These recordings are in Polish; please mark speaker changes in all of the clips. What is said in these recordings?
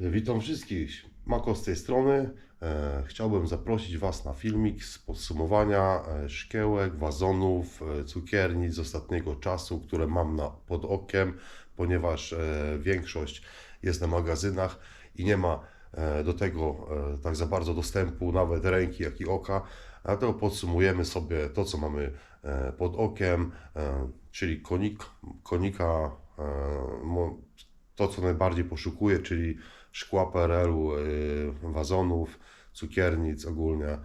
Speaker 1: Witam wszystkich. Mako z tej strony. E, chciałbym zaprosić Was na filmik z podsumowania e, szkiełek, wazonów, e, cukiernic z ostatniego czasu, które mam na, pod okiem, ponieważ większość jest na magazynach i nie ma do tego tak za bardzo dostępu, nawet ręki, jak i oka. Dlatego podsumujemy sobie to, co mamy pod okiem, czyli konik, konika, to, co najbardziej poszukuję, czyli szkła PRL-u, y, wazonów, cukiernic ogólnie.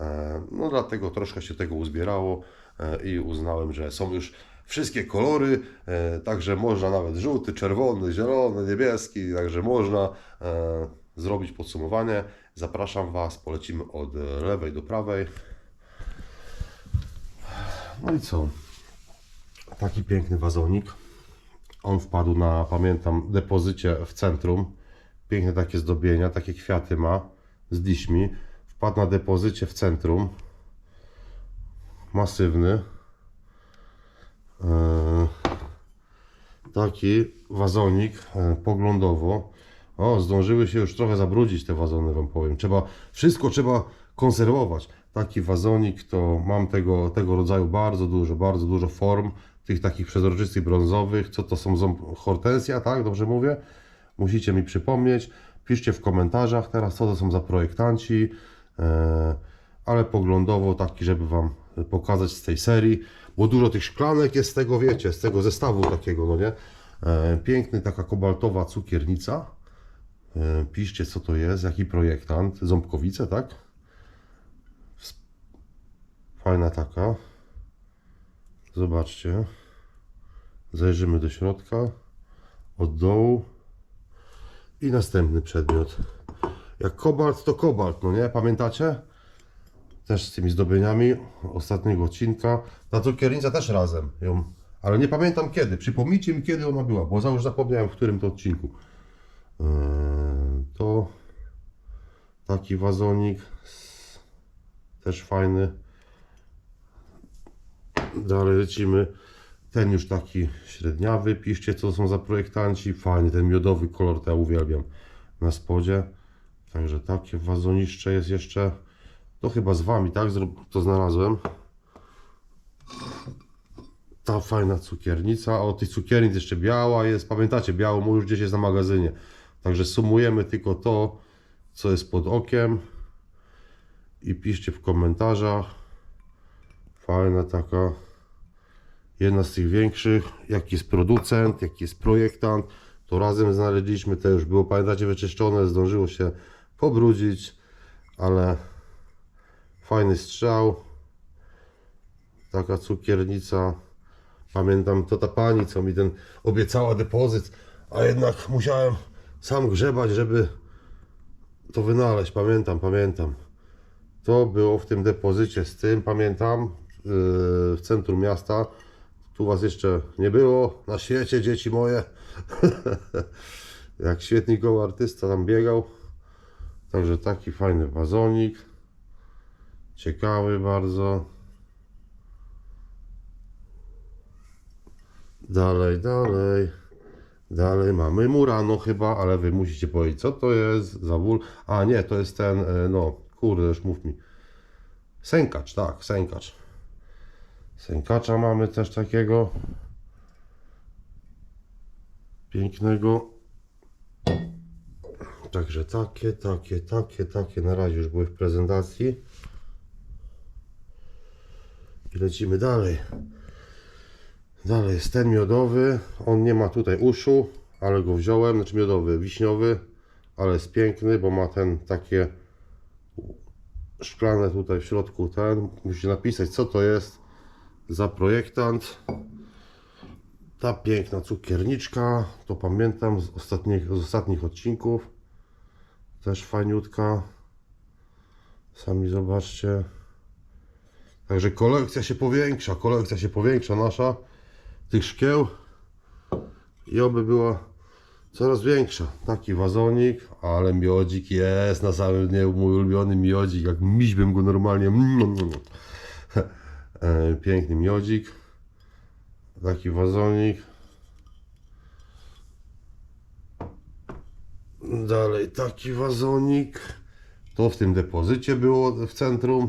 Speaker 1: E, No dlatego troszkę się tego uzbierało e, i uznałem, że są już wszystkie kolory, e, także można nawet żółty, czerwony, zielony, niebieski, także można zrobić podsumowanie. Zapraszam Was, polecimy od lewej do prawej. No i co? Taki piękny wazonik. On wpadł na, pamiętam, depozycie w centrum. Piękne takie zdobienia, takie kwiaty ma z liśmi. Wpadł na depozycie w centrum. Masywny. Eee, taki wazonik e, poglądowo. O, zdążyły się już trochę zabrudzić te wazony, wam powiem. Trzeba, wszystko trzeba konserwować. Taki wazonik to mam tego, tego rodzaju bardzo dużo, bardzo dużo form, tych takich przezroczystych brązowych. Co to są? Hortensja, tak? Dobrze mówię? Musicie mi przypomnieć. Piszcie w komentarzach teraz, co to są za projektanci. E, ale poglądowo taki, żeby Wam pokazać z tej serii, bo dużo tych szklanek jest z tego, wiecie, z tego zestawu takiego, no nie? E, piękny, taka kobaltowa cukiernica. E, piszcie, co to jest, jaki projektant. Ząbkowice, tak? Fajna taka. Zobaczcie. Zajrzymy do środka. Od dołu. I następny przedmiot. Jak kobalt, to kobalt, no nie? Pamiętacie? Też z tymi zdobieniami ostatniego odcinka. Ta cukiernica też razem ją, ale nie pamiętam kiedy. Przypomnijcie mi kiedy ona była, bo już zapomniałem w którym to odcinku. Eee, to taki wazonik też fajny. Dalej lecimy. Ten już taki średniawy. Piszcie, co są za projektanci. Fajny, ten miodowy kolor, to ja uwielbiam na spodzie. Także takie wazoniszcze jest jeszcze. To chyba z Wami, tak? To znalazłem. Ta fajna cukiernica. O, tych cukiernic jeszcze biała jest. Pamiętacie, białą mu już gdzieś jest na magazynie. Także sumujemy tylko to, co jest pod okiem. I piszcie w komentarzach. Fajna taka. Jedna z tych większych. Jaki jest producent, jaki jest projektant. To razem znaleźliśmy. To już było, pamiętacie, wyczyszczone. Zdążyło się pobrudzić. Ale fajny strzał. Taka cukiernica. Pamiętam to ta pani, co mi ten obiecała depozyt, a jednak musiałem sam grzebać, żeby to wynaleźć. Pamiętam, pamiętam. To było w tym depozycie z tym, pamiętam, yy, w centrum miasta. Tu was jeszcze nie było na świecie, dzieci moje. Jak świetny go artysta tam biegał. Także taki fajny wazonik. Ciekawy bardzo. Dalej, dalej. Dalej mamy Murano chyba, ale wy musicie powiedzieć, co to jest za wól. A nie, to jest ten, e, no, kurde, już mów mi. Sękacz, tak, sękacz. Sękacza mamy też takiego. Pięknego. Także takie, takie, takie, takie na razie już były w prezentacji. I lecimy dalej. Dalej jest ten miodowy. On nie ma tutaj uszu, ale go wziąłem. Znaczy miodowy, wiśniowy, ale jest piękny, bo ma ten takie szklane tutaj w środku. Ten musicie napisać, co to jest za projektant. Ta piękna cukierniczka, to pamiętam z ostatnich, z ostatnich odcinków. Też fajniutka. Sami zobaczcie. Także kolekcja się powiększa, kolekcja się powiększa nasza tych szkieł i oby była coraz większa. Taki wazonik, ale miodzik jest na samym dnie mój ulubiony miodzik, jak miś bym go normalnie E, piękny miodzik taki wazonik Dalej taki wazonik. To w tym depozycie było w centrum.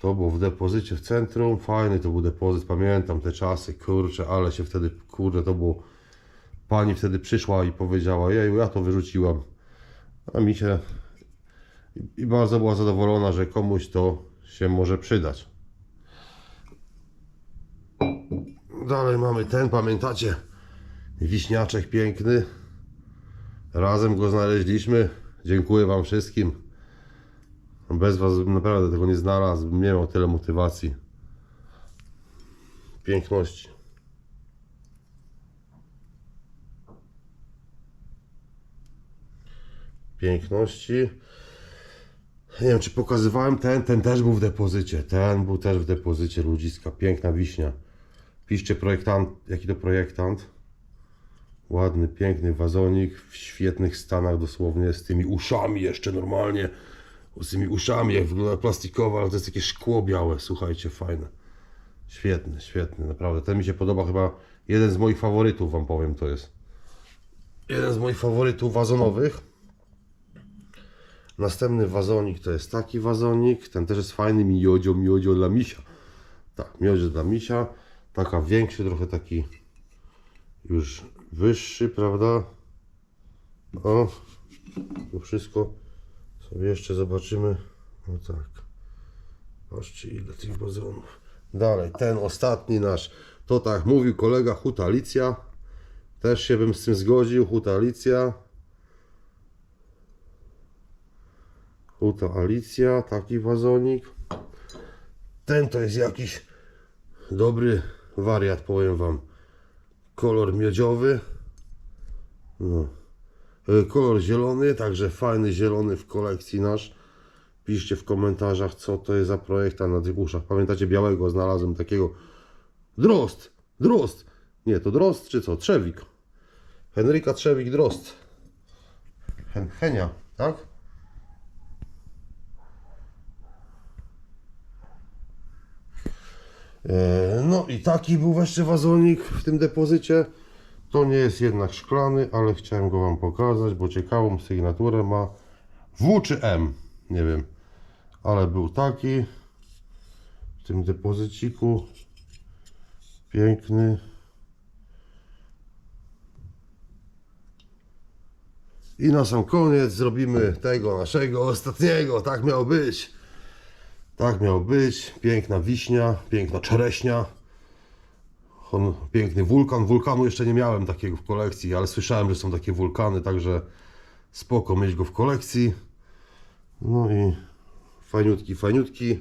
Speaker 1: To było w depozycie w centrum. Fajny to był depozyt, pamiętam te czasy, kurczę, ale się wtedy, kurde, to było. Pani wtedy przyszła i powiedziała, jeju, ja to wyrzuciłam. A mi się. I bardzo była zadowolona, że komuś to się może przydać. Dalej mamy ten, pamiętacie? Wiśniaczek piękny. Razem go znaleźliśmy. Dziękuję Wam wszystkim. Bez Was bym naprawdę tego nie znalazł. bym Nie miał tyle motywacji. Piękności. Piękności. Nie wiem, czy pokazywałem ten. Ten też był w depozycie. Ten był też w depozycie ludziska. Piękna wiśnia. Piszcie projektant, jaki to projektant. Ładny, piękny wazonik w świetnych stanach dosłownie, z tymi uszami jeszcze normalnie. Z tymi uszami, jak wygląda plastikowa, ale to jest takie szkło białe, słuchajcie, fajne. Świetny, świetny, naprawdę. Ten mi się podoba chyba, jeden z moich faworytów wam powiem to jest. Jeden z moich faworytów wazonowych. Następny wazonik to jest taki wazonik, ten też jest fajny, miodzio, miodzio dla misia. Tak, miodzio dla misia. Taka większy, trochę taki już wyższy, prawda? O, to wszystko sobie jeszcze zobaczymy. No tak. Patrzcie ile tych bazonów. Dalej, ten ostatni nasz, to tak mówił kolega Huta Alicja. Też się bym z tym zgodził, Huta Alicja. Huta Alicja, taki wazonik. Ten to jest jakiś dobry wariat, powiem wam kolor miodziowy. No. E, Kolor zielony, także fajny zielony w kolekcji nasz. Piszcie w komentarzach, co to jest za projekta na tych uszach. Pamiętacie białego? Znalazłem takiego. Drost! Drost! Nie, to Drost czy co? Trzewik. Henryka Trzewik Drost. Hen Henia, tak? No i taki był jeszcze wazonik w tym depozycie. To nie jest jednak szklany, ale chciałem go Wam pokazać, bo ciekawą sygnaturę ma W czy M, nie wiem, ale był taki w tym depozyciku. Piękny. I na sam koniec zrobimy tego naszego ostatniego, tak miało być. Tak miał być. Piękna wiśnia, piękna czereśnia. Piękny wulkan. Wulkanu jeszcze nie miałem takiego w kolekcji, ale słyszałem, że są takie wulkany, także spoko mieć go w kolekcji. No i fajniutki, fajniutki.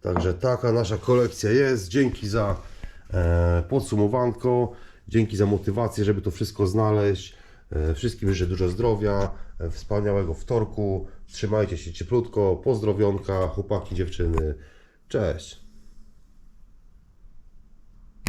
Speaker 1: Także taka nasza kolekcja jest. Dzięki za e, podsumowanko. Dzięki za motywację, żeby to wszystko znaleźć. E, wszystkim życzę dużo zdrowia, e, wspaniałego wtorku. Trzymajcie się cieplutko. Pozdrowionka, chłopaki, dziewczyny. Cześć.